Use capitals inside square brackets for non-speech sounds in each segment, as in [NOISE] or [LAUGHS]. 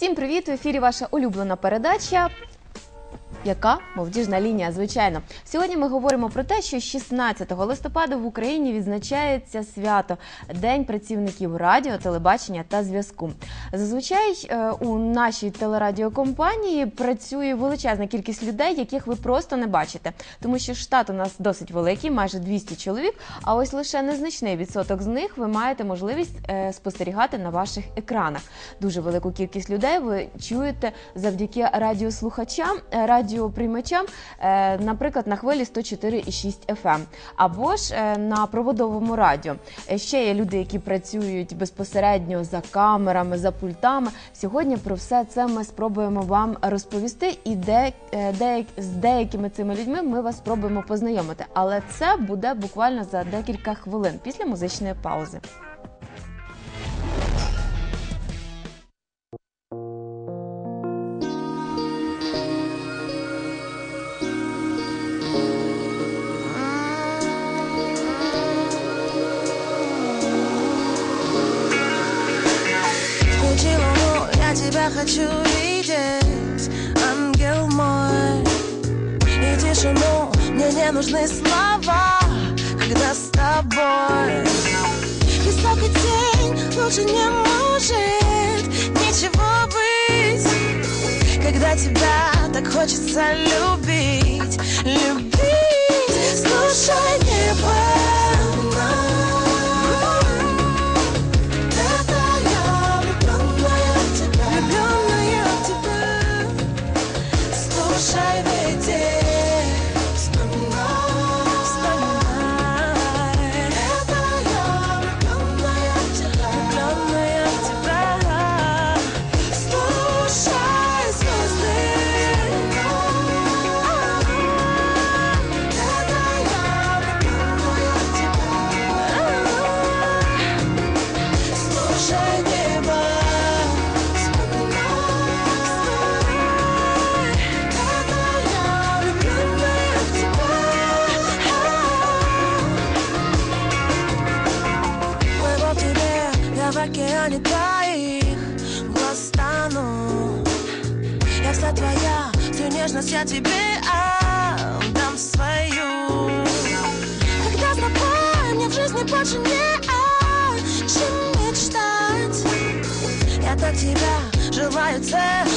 Всім привіт! В ефірі ваша улюблена передача. Яка мовдіжна лінія? Звичайно, сьогодні ми говоримо про те, що 16 листопада в Україні відзначається свято День працівників радіо, телебачення та зв'язку. Зазвичай е, у нашій телерадіокомпанії працює величезна кількість людей, яких ви просто не бачите, тому що штат у нас досить великий, майже 200 чоловік. А ось лише незначний відсоток з них ви маєте можливість е, спостерігати на ваших екранах. Дуже велику кількість людей ви чуєте завдяки радіослухачам, е, радіоприймачам, е, наприклад, на хвилі 104,6 FM, або ж е, на проводовому радіо. Е, Ще є люди, які працюють безпосередньо за камерами, за пультами. Сьогодні про все це ми спробуємо вам розповісти, і де, е, деяк- з деякими цими людьми ми вас спробуємо познайомити. Але це буде буквально за декілька хвилин після музичної паузи. Видеть, ангел мой. И тишину, мне не нужны слова, когда с тобой. Песок и тень лучше не может ничего быть, когда тебя так хочется любить, любить. Слушай небо. Activity всю нежность я тебе отдам свою. Когда с мне в жизни больше не о чем мечтать Я так тебя желаю целовать,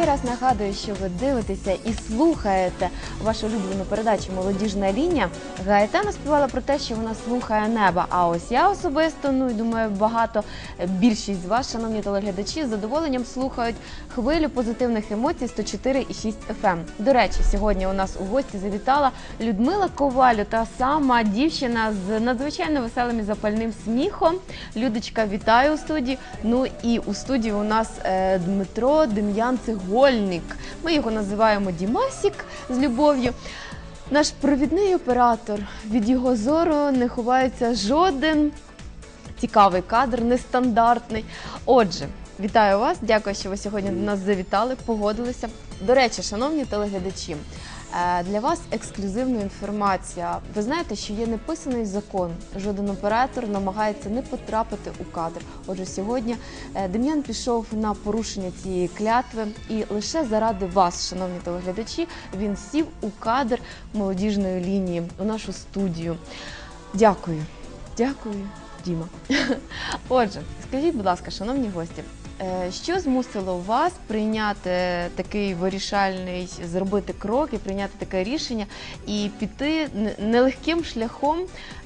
ще раз нагадую, що ви дивитеся і слухаєте вашу улюблену передачу Молодіжна лінія. Гаетана співала про те, що вона слухає неба. А ось я особисто, ну і думаю, багато е, більшість з вас, шановні телеглядачі, з задоволенням слухають хвилю позитивних емоцій 104,6 FM. До речі, сьогодні у нас у гості завітала Людмила Ковалю, та сама дівчина з надзвичайно веселим і запальним сміхом. Людочка, вітаю у студії. Ну і у студії у нас е, Дмитро Дем'ян Цегольник. Ми його називаємо Дімасік з любов'ю. Наш провідний оператор від його зору не ховається жоден цікавий кадр, нестандартний. Отже, вітаю вас. Дякую, що ви сьогодні до нас завітали, погодилися. До речі, шановні телеглядачі, для вас ексклюзивна інформація. Ви знаєте, що є неписаний закон. Жоден оператор намагається не потрапити у кадр. Отже, сьогодні е, Дем'ян пішов на порушення цієї клятви, і лише заради вас, шановні телеглядачі, він сів у кадр молодіжної лінії у нашу студію. Дякую. Дякую, Діма. [LAUGHS] Отже, скажіть, будь ласка, шановні гості, е, що змусило вас прийняти такий вирішальний, зробити крок і прийняти таке рішення і піти нелегким шляхом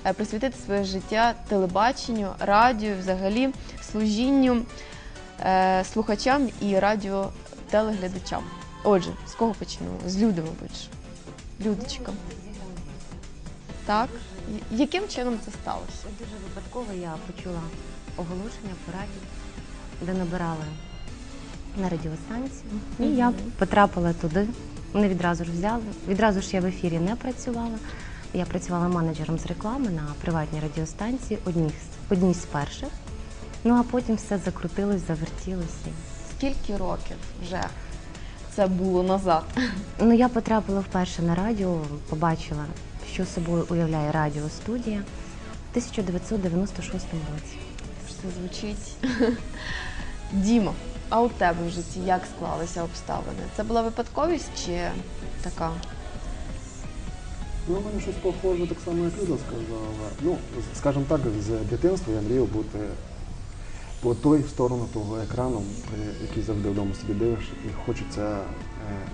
е, присвятити своє життя телебаченню, радіо, взагалі служінню е, слухачам і радіотелеглядачам? Отже, з кого почнемо? З Люди, мабуть. Людочка. Так? Яким чином це сталося? Дуже випадково я почула оголошення по радіо, де набирали на радіостанцію. І я потрапила туди. Вони відразу ж взяли. Відразу ж я в ефірі не працювала. Я працювала менеджером з реклами на приватній радіостанції, одній з, одній з перших. Ну а потім все закрутилось, завертілося. Скільки років вже це було назад? Ну, я потрапила вперше на радіо, побачила, що собою уявляє радіостудія в 1996 році. Все звучить. [LAUGHS] Дімо, а у тебе в житті як склалися обставини? Це була випадковість чи така? Ну, у мене щось похоже, так само, як Люда сказала. Ну, скажімо так, з дитинства я мріяв бути по той сторону того екрану, який завжди вдома собі дивиш, і хочеться.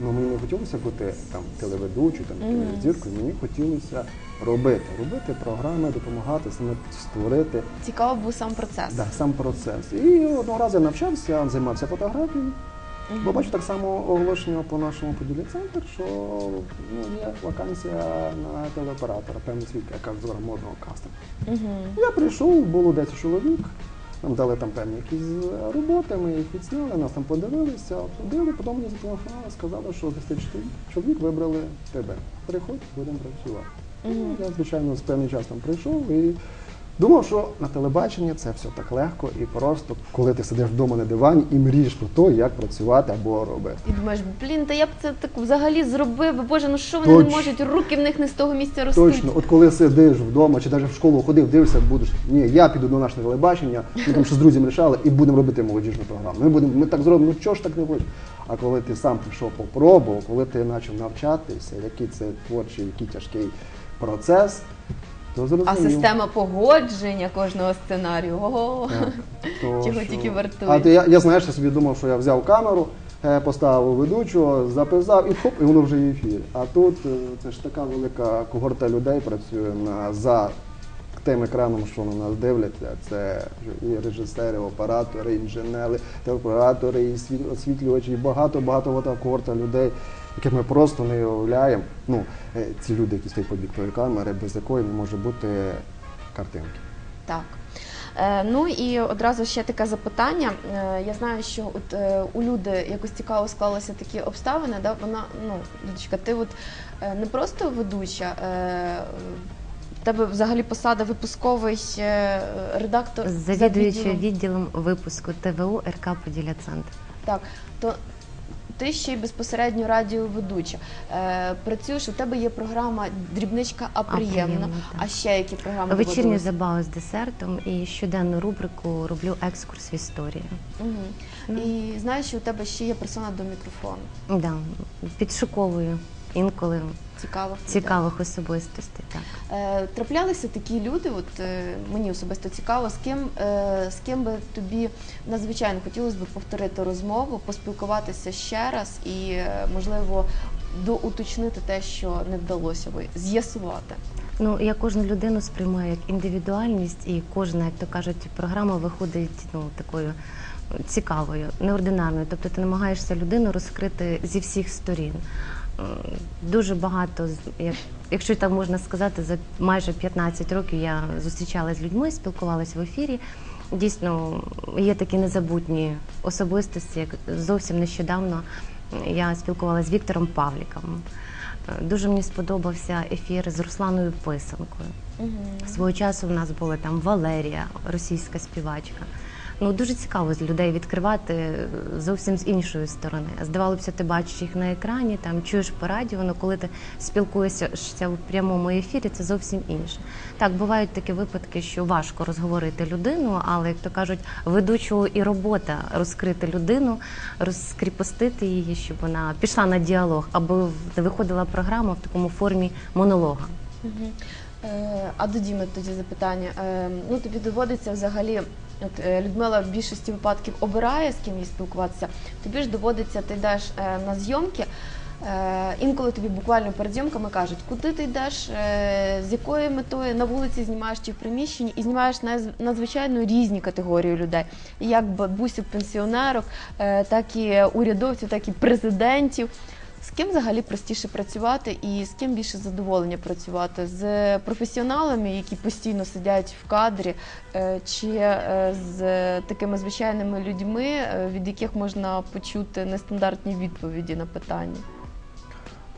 Ну, мені не хотілося бути там телеведучою, там зіркою, мені хотілося робити, робити програми, допомагати саме створити Цікавий був сам процес. да, сам процес. І одного разу я навчався, займався фотографією. Мгм. Бо бачу так само оголошення по нашому поділі центр, що ну, є вакансія на телеоператора, певний світ, яка зора модного кастингу. Угу. Я прийшов, було 10 чоловік, нам дали там певні якісь роботи, ми їх відсняли, нас там подивилися, обсудили, потім мені зателефонували, сказали, що з 10 чоловік вибрали тебе. Приходь, будемо працювати. Mm -hmm. Я, звичайно, з певний час там прийшов і думав, що на телебаченні це все так легко і просто, коли ти сидиш вдома на дивані і мрієш про те, як працювати або робити. І думаєш, блін, та я б це так взагалі зробив. Боже, ну що вони не можуть? Руки в них не з того місця ростуть. Точно, от коли сидиш вдома чи навіть в школу ходив, дивишся, будеш. Ні, я піду до нашого телебачення, ми там ще з друзями рішали і будемо робити молодіжну програму. Ми будемо, ми так зробимо, ну чого ж так не вийде? А коли ти сам пішов попробував, коли ти почав навчатися, який це творчий, який тяжкий процес. А система погодження кожного сценарію. Ого. То [LAUGHS] Чого що- тільки вартує. А ти, я, я знаєш, я собі думав, що я взяв камеру, е, поставив ведучого, записав і хоп, і воно вже в ефірі. А тут е, це ж така велика когорта людей працює на за тим екраном, що на нас дивляться. Це і режисери, і оператори, і інженери, телеоператори, і світ- освітлювачі, і багато багато така когорта людей, яких ми просто не уявляємо. Ну, е, ці люди, які стоять по бік тої камери, без якої не може бути картинки. Так. Е, ну і одразу ще таке запитання. Е, я знаю, що от у люди якось цікаво склалися такі обставини. Да? Вона, ну, Людочка, ти от не просто ведуча. В тебе взагалі посада випусковий редактор Завідуючи відділом. відділом випуску ТВУ РК Поділля Центр. Так, то ти ще й безпосередньо радіоведуча. Е, працюєш, у тебе є програма Дрібничка, а приємно. А ще які програми Вечірні забави з десертом і щоденну рубрику роблю екскурс в історію. Угу. Ну. І знаєш, у тебе ще є персона до мікрофону. Да, підшуковую інколи Цікаво. цікавих особистостей. Так. Е, траплялися такі люди, от е, мені особисто цікаво, з ким, е, з ким би тобі надзвичайно хотілося б повторити розмову, поспілкуватися ще раз і, е, можливо, доуточнити те, що не вдалося би, з'ясувати. Ну, я кожну людину сприймаю як індивідуальність, і кожна, як то кажуть, програма виходить ну, такою цікавою, неординарною. Тобто ти намагаєшся людину розкрити зі всіх сторін. М, Дуже багато, як, якщо так можна сказати, за майже 15 років я зустрічалася з людьми, спілкувалася в ефірі. Дійсно, є такі незабутні особистості, як зовсім нещодавно я спілкувалася з Віктором Павліком. Е, Дуже мені сподобався ефір з Русланою Писанкою. Свого часу в нас була там Валерія, російська співачка. Ну дуже цікаво з людей відкривати е, зовсім з іншої сторони. Здавалося, ти бачиш їх на екрані, там чуєш по радіо, але коли ти спілкуєшся в прямому ефірі, це зовсім інше. Так, бувають такі випадки, що важко розговорити людину, але як то кажуть, ведучого і робота розкрити людину, розкріпостити її, щоб вона пішла на діалог, аби виходила програма в такому формі монолога. Е, А до Діми тоді запитання. Е, Ну тобі доводиться взагалі. От е, Людмила в більшості випадків обирає з ким їй спілкуватися. Тобі ж доводиться, ти йдеш на зйомки. Інколи тобі буквально перед зйомками кажуть, куди ти йдеш, з якою метою на вулиці знімаєш чи в приміщенні, і знімаєш надзвичайно різні категорії людей, як бабусів, пенсіонерок, так і урядовців, так і президентів. З ким взагалі простіше працювати і з ким більше задоволення працювати? З професіоналами, які постійно сидять в кадрі, е, чи е, з такими звичайними людьми, е, від яких можна почути нестандартні відповіді на питання?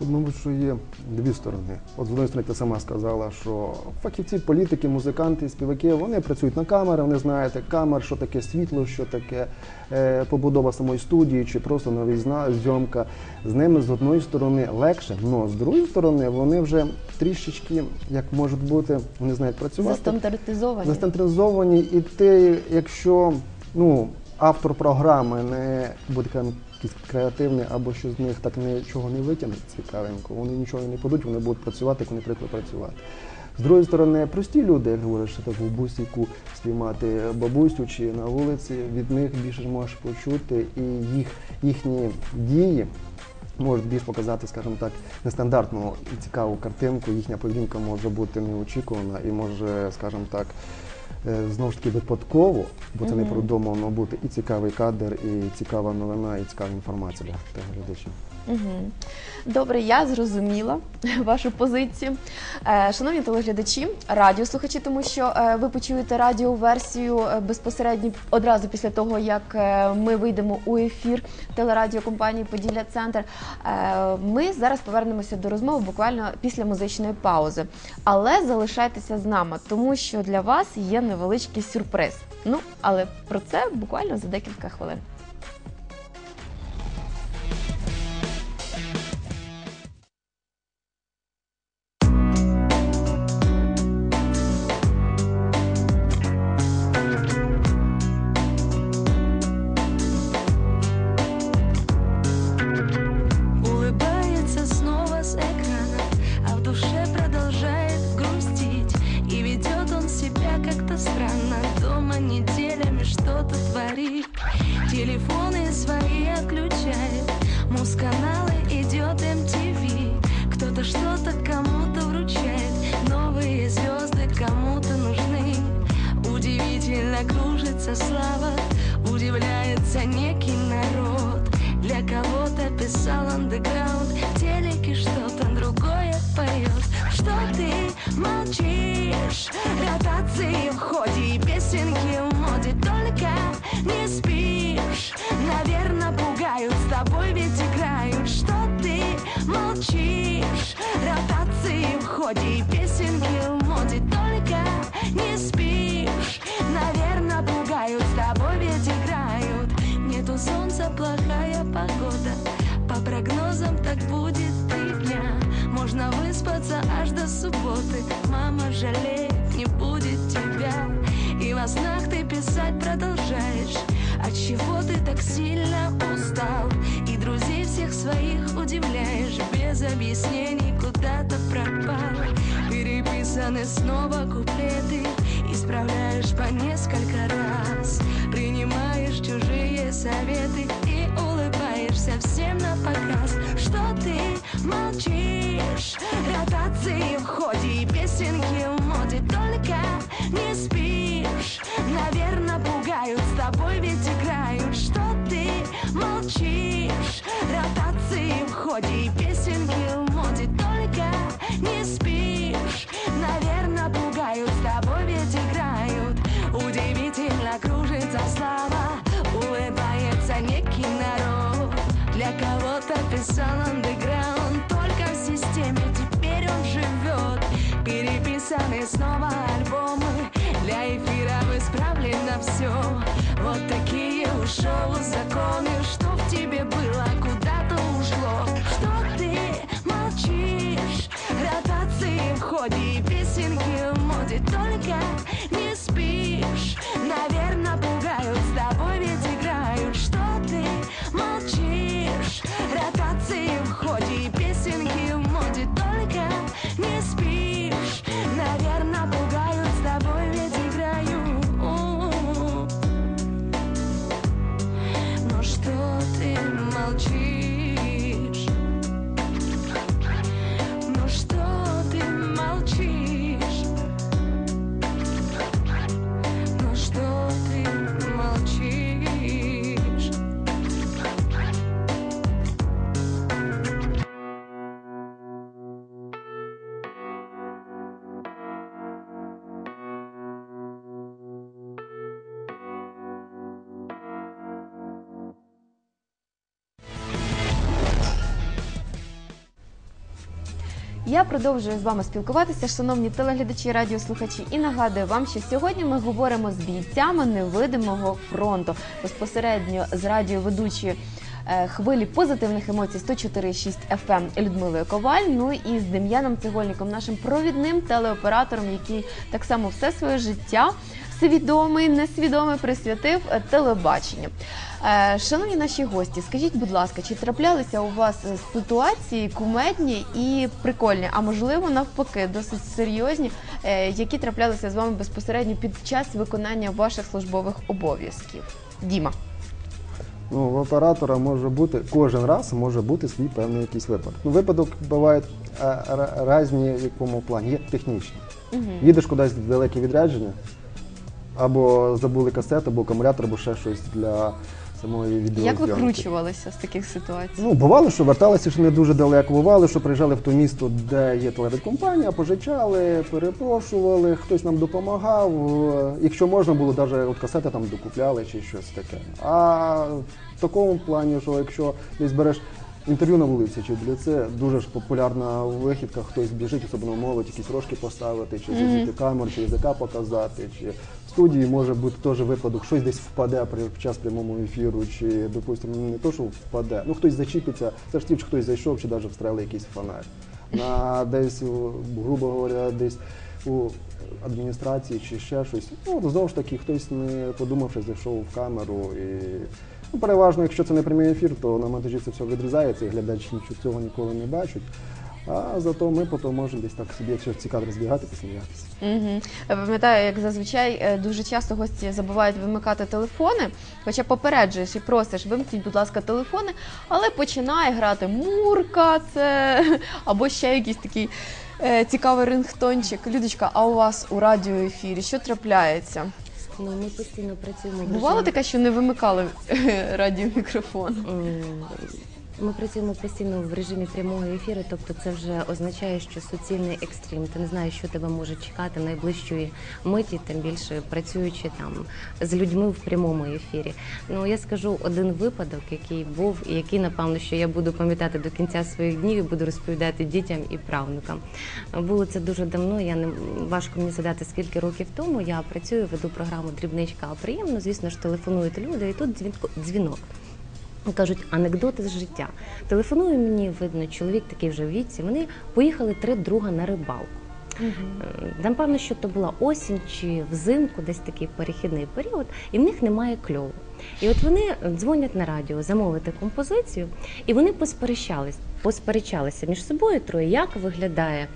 Тут, мабуть, що є дві сторони. От з одної сторони, ти сама сказала, що фахівці, політики, музиканти, співаки, вони працюють на камери, вони знають камер, що таке світло, що таке е, побудова самої студії, чи просто навізна зйомка. З ними з одної сторони легше, але з другої сторони вони вже трішечки, як можуть бути, вони знають працювати. Застандартизовані? Застандартизовані, і ти, якщо ну, автор програми не буде кажемо, якийсь креативний або що з них так нічого не витягне цікавенько, вони нічого не подуть, вони будуть працювати, як вони привикли працювати. З другої сторони, прості люди, як говориш, що так в бусіку знімати бабусю чи на вулиці, від них більше можеш почути, і їх, їхні дії можуть більш показати, скажімо так, нестандартну і цікаву картинку. Їхня поведінка може бути неочікувана і може, скажімо так, знову ж таки випадково, бо це не продумано бути і цікавий кадр, і цікава новина, і цікава інформація для телеглядачів. Угу. Добре, я зрозуміла [LAUGHS] вашу позицію. Е, шановні телеглядачі, радіослухачі, тому що е, ви почуєте радіоверсію е, безпосередньо одразу після того, як ми вийдемо у ефір телерадіокомпанії Поділля Центр. Ми зараз повернемося до розмови буквально після музичної паузи. Але залишайтеся з нами, тому що для вас є невеличкий сюрприз. Ну, але про це буквально за декілька хвилин. Ротации в ходе и песенки в моде, только не спишь. Наверное, пугают, с тобой ведь играют. Нету солнца, плохая погода. По прогнозам так будет три дня. Можно выспаться аж до субботы. Мама жалеет, не будет тебя. И во снах ты писать продолжаешь. От чего ты так сильно устал? И друзей всех своих удивляешь без объяснений куда-то пропала Переписаны снова куплеты Исправляешь по несколько раз. Принимаешь чужие советы И улыбаешься всем на показ. Что ты молчишь? Ротации в ходе и песенки в моде Только не спишь не спишь. Наверное, пугают С тобой ведь играют. Удивительно кружится слава Улыбается некий народ. Для кого-то писал андеграунд Только в системе теперь он живет. Переписаны снова альбомы Для эфира исправлено все Вот такие ушел законы Что в тебе было, куда-то В песенки в моде Только не спишь. Наверное, Я продовжую з вами спілкуватися, шановні телеглядачі, радіослухачі, і нагадую вам, що сьогодні ми говоримо з бійцями невидимого фронту безпосередньо з радіоведучою е, хвилі позитивних емоцій 104.6 FM Людмилою Коваль. Ну і з Дем'яном Цегольником, нашим провідним телеоператором, який так само все своє життя свідомий, несвідомий присвятив е, телебаченню. Е, Шановні наші гості, скажіть, будь ласка, чи траплялися у вас е, ситуації кумедні і прикольні, а можливо навпаки, досить серйозні, які траплялися з вами безпосередньо під час виконання ваших службових обов'язків? Діма. Ну, в оператора може бути кожен раз може бути свій певний якийсь випадок. Ну, випадок бувають ра- різні в якому плані. Є технічні. Їдеш кудись в далеке відрядження, або забули касету, або акумулятор, або ще щось для самої відео. Як викручувалися з таких ситуацій? Ну, бувало, що верталися ще не дуже далеко. Бувало, що приїжджали в то місто, де є телерадкомпанія, пожичали, перепрошували, хтось нам допомагав. Якщо можна було, навіть от касети там докупляли чи щось таке. А в такому плані, що якщо десь береш інтерв'ю на вулиці чи біля це дуже ж популярна вихідка, хтось біжить, особливо молодь, якісь рожки поставити, чи зробити камеру, чи язика показати, чи студії може бути теж випадок, щось десь впаде при час прямому ефіру, чи, допустимо, не то, що впаде, ну хтось зачіпиться, це ж ті, хтось зайшов, чи навіть встрели якийсь фонарь. На десь, грубо говоря, десь у адміністрації чи ще щось. Ну, знову ж таки, хтось не подумавши, зайшов в камеру і. Ну, переважно, якщо це не прямий ефір, то на монтажі це все відрізається, і глядач нічого цього ніколи не бачить. А зато ми потім можемо десь так собі, якщо ці кадри збігати, посміятися. Угу. Я пам'ятаю, як зазвичай е, дуже часто гості забувають вимикати телефони, хоча попереджуєш і просиш, вимкніть, будь ласка, телефони, але починає грати мурка, це [LAUGHS] або ще якийсь такий е, цікавий рингтончик. Людочка, а у вас у радіоефірі що трапляється? Ну, ми постійно працюємо. в Бувало режимі- таке, що не вимикали [LAUGHS] е, радіомікрофон? М, Ми працюємо постійно в режимі прямого ефіру, тобто це вже означає, що суцільний екстрім. Ти не знаєш, що тебе може чекати найближчої миті, тим більше працюючи там з людьми в прямому ефірі. Ну я скажу один випадок, який був, і який напевно, що я буду пам'ятати до кінця своїх днів і буду розповідати дітям і правнукам. Було це дуже давно. Я не важко мені згадати, скільки років тому я працюю, веду програму Дрібничка, приємно, звісно ж, телефонують люди, і тут дзвінок. Кажуть, анекдоти з життя. Телефонує мені, видно, чоловік такий вже в віці. Вони поїхали три друга на рибалку. Е, Напевно, що то була осінь чи взимку, десь такий перехідний період, і в них немає кльову. І от вони дзвонять на радіо замовити композицію, і вони посперечались, посперечалися між собою троє, як виглядає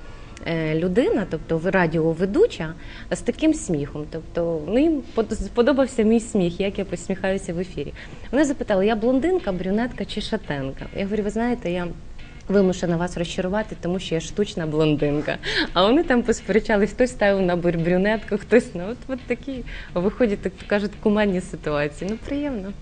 людина, тобто радіоведуча, з таким сміхом. Тобто ну, їм под- сподобався мій сміх, як я посміхаюся в ефірі. Вони запитали, я блондинка, брюнетка чи шатенка? Я говорю, ви знаєте, я вимушена вас розчарувати, тому що я штучна блондинка. А вони там посперечались, хтось ставив на брю- брюнетку, хтось на от, от такі виходять, так кажуть, куманні ситуації. Ну приємно.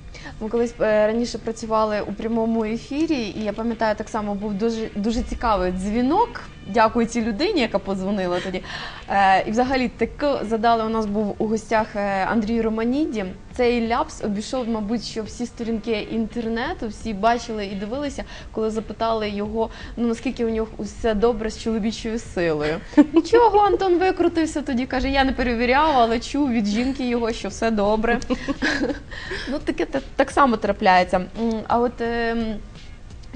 Ми колись е, раніше працювали у прямому ефірі, і я пам'ятаю, так само був дуже дуже цікавий дзвінок. Дякую цій людині, яка подзвонила тоді. Е, і взагалі тако задали. У нас був у гостях е, Андрій Романіді. Цей ляпс обійшов, мабуть, що всі сторінки інтернету, всі бачили і дивилися, коли запитали його, ну наскільки у нього все добре з чоловічою силою. Нічого, Антон викрутився тоді. каже: я не перевіряв, але чув від жінки його, що все добре. Ну, таке та- так само трапляється. А от ем,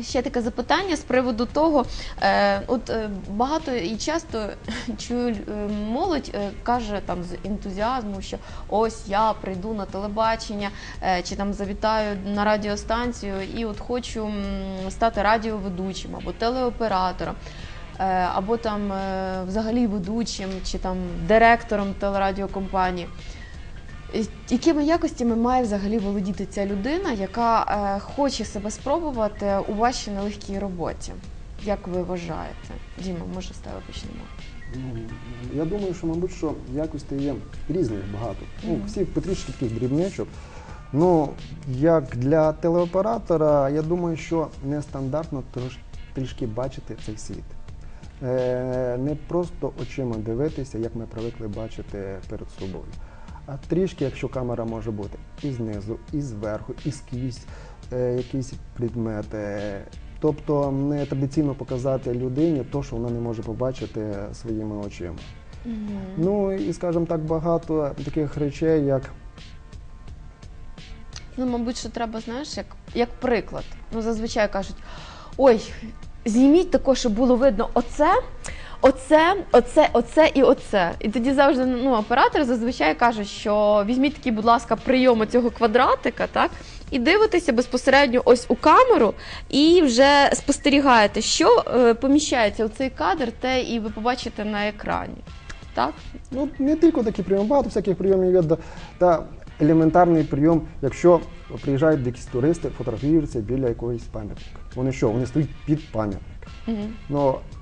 ще таке запитання з приводу того, е, от е, багато і часто [LAUGHS] чую е, молодь е, каже там з ентузіазму, що ось я прийду на телебачення е, чи там завітаю на радіостанцію і от хочу стати радіоведучим або телеоператором. е, Або там е, взагалі ведучим чи там директором телерадіокомпанії. І Якими якостями має взагалі володіти ця людина, яка е, хоче себе спробувати у вашій нелегкій роботі? Як ви вважаєте? Діма, може з тебе почнемо? Ну, я думаю, що, мабуть, що якостей є різних багато. Ну, всіх потрішки таких дрібничок. Ну, як для телеоператора, я думаю, що нестандартно трош, трішки бачити цей світ. Е, не просто очима дивитися, як ми привикли бачити перед собою. А трішки, якщо камера може бути і знизу, і зверху, і скрізь е, якісь предмети. Тобто не традиційно показати людині те, що вона не може побачити своїми очима. Ну і скажімо так, багато таких речей, як Ну, мабуть, що треба, знаєш, як, як приклад. Ну, зазвичай кажуть: ой, зніміть тако, щоб було видно оце, оце, оце, оце і оце. І тоді завжди ну, оператор зазвичай каже, що візьміть такий, будь ласка, прийом цього квадратика, так? І дивитеся безпосередньо ось у камеру, і вже спостерігаєте, що е, поміщається у цей кадр, те і ви побачите на екрані. Так? ну не тільки такі прийоми, багато всяких прийомів є, та елементарний прийом, якщо приїжджають якісь туристи, фотографуються біля якогось пам'ятника. Вони що? Вони стоять під пам'ятник. Угу.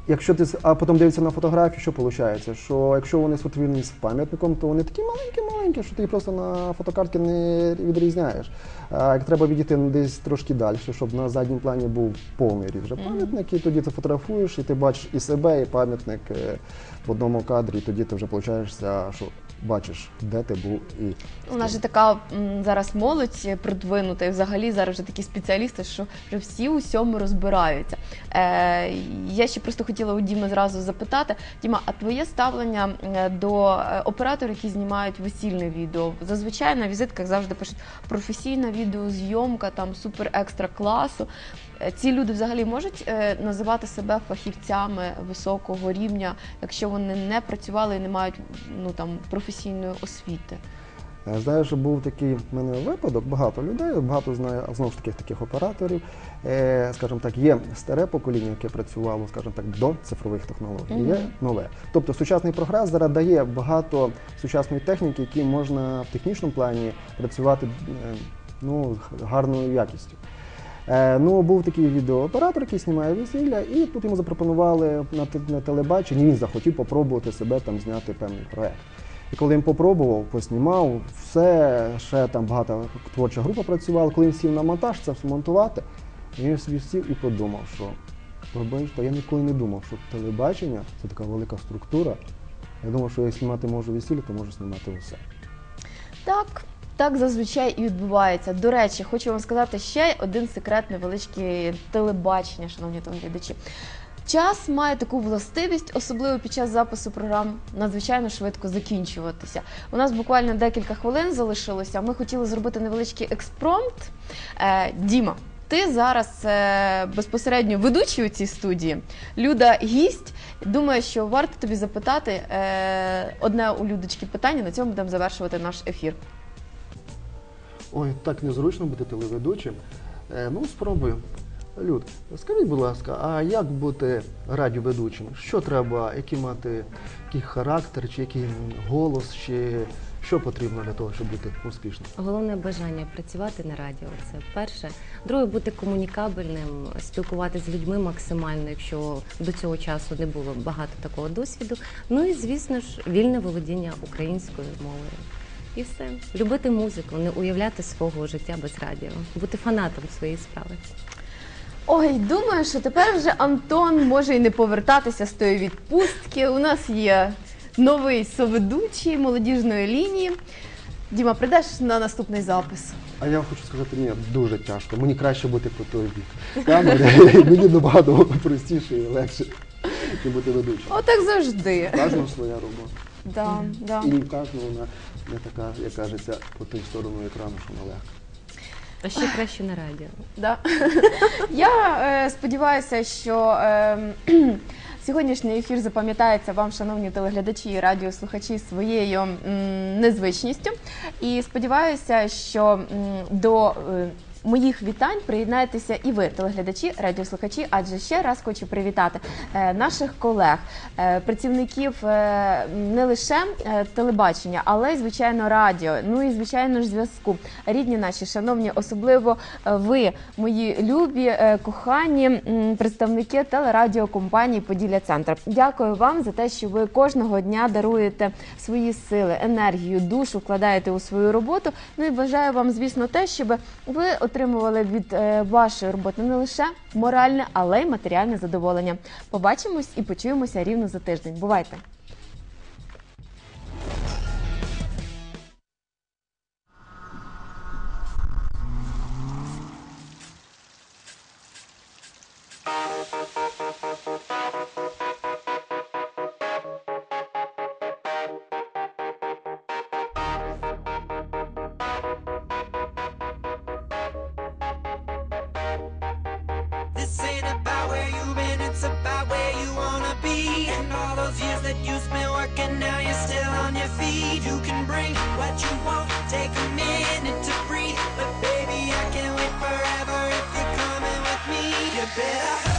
Якщо ти а потім дивишся на фотографію, що виходить? Що якщо вони сфотографовані з пам'ятником, то вони такі маленькі-маленькі, що ти їх просто на фотокартці не відрізняєш. А як треба відійти десь трошки далі, щоб на задньому плані був повний вже пам'ятник, і тоді ти фотографуєш, і ти бачиш і себе, і пам'ятник е, в одному кадрі, і тоді ти вже получаєшся, що бачиш, де ти був і У нас же така зараз молодь продвинута, і взагалі зараз вже такі спеціалісти, що вже всі у всьому розбираються. Е, я ще просто хотіла у Діми зразу запитати: Діма, а твоє ставлення до е, операторів, які знімають весільне відео? Зазвичай на візитках завжди пишуть професійна відеозйомка, там супер екстра класу. Е, Ці люди взагалі можуть е, називати себе фахівцями високого рівня, якщо вони не працювали і не мають ну там професійної освіти. Е, Знаєш, був такий в мене випадок, багато людей, багато знаю знову ж таки таких операторів. Е, скажімо так, є старе покоління, яке працювало, скажімо так, до цифрових технологій. Мгм. Є нове. Тобто сучасний прогрес зараз дає багато сучасної техніки, які можна в технічному плані працювати е, ну, гарною якістю. Е, ну, був такий відеооператор, який знімає весілля, і тут йому запропонували на, телебаченні, він захотів попробувати себе там зняти певний проект. І коли він попробував, поснімав, все, ще там багато творча група працювала. Коли він сів на монтаж, це монтувати, він собі сів і подумав, що «Вибач, я ніколи не думав, що телебачення це така велика структура. Я думав, що я знімати можу весілля, то можу знімати усе. Так, так зазвичай і відбувається. До речі, хочу вам сказати ще один секрет невеличке телебачення, шановні телеглядачі. Час має таку властивість, особливо під час запису програм, надзвичайно швидко закінчуватися. У нас буквально декілька хвилин залишилося. Ми хотіли зробити невеличкий експромт. Е, Діма, ти зараз е, безпосередньо ведучий у цій студії. Люда гість. Думаю, що варто тобі запитати е, одне у Людочки питання. На цьому будемо завершувати наш ефір. Ой, так незручно бути телеведучим. Е, ну, спробую. Люд, скажіть, будь ласка, а як бути радіоведучим? Що треба, який мати який характер, чи який голос, чи що потрібно для того, щоб бути успішним? Головне бажання працювати на радіо це перше. Друге бути комунікабельним, спілкуватися з людьми максимально, якщо до цього часу не було багато такого досвіду. Ну і звісно ж, вільне володіння українською мовою. І все. Любити музику, не уявляти свого життя без радіо, бути фанатом своєї справи. Ой, думаю, що тепер вже Антон може і не повертатися з тої відпустки. У нас є новий соведучий молодіжної лінії. Діма, прийдеш на наступний запис. А я хочу сказати, ні, дуже тяжко. Мені краще бути по той бік. [LAUGHS] Мені набагато простіше і легше, ніж бути ведучим. Отак завжди. Кожного своя робота. Да, да. І в кожного вона не така, як кажеться, по ту сторону екрану, що вона легка. А ще краще на радіо. Да. [LAUGHS] Я е, сподіваюся, що е, [CLEARS THROAT] сьогоднішній ефір запам'ятається вам, шановні телеглядачі і радіослухачі, своєю м, незвичністю. І сподіваюся, що м, до е, моїх вітань приєднаєтеся і ви, телеглядачі, радіослухачі, адже ще раз хочу привітати е, наших колег, е, працівників е, не лише телебачення, але й звичайно радіо. Ну і звичайно ж зв'язку. Рідні наші, шановні, особливо ви, мої любі, кохані представники телерадіокомпанії Поділля Центр. Дякую вам за те, що ви кожного дня даруєте свої сили, енергію, душу вкладаєте у свою роботу. Ну і бажаю вам, звісно, те, щоб ви отримували від е, вашої роботи не лише моральне, але й матеріальне задоволення. Побачимось і почуємося рівно за тиждень. Бувайте! This feet. You can bring what you want, take a minute to breathe. But baby, I can't wait forever if you're coming with me. You better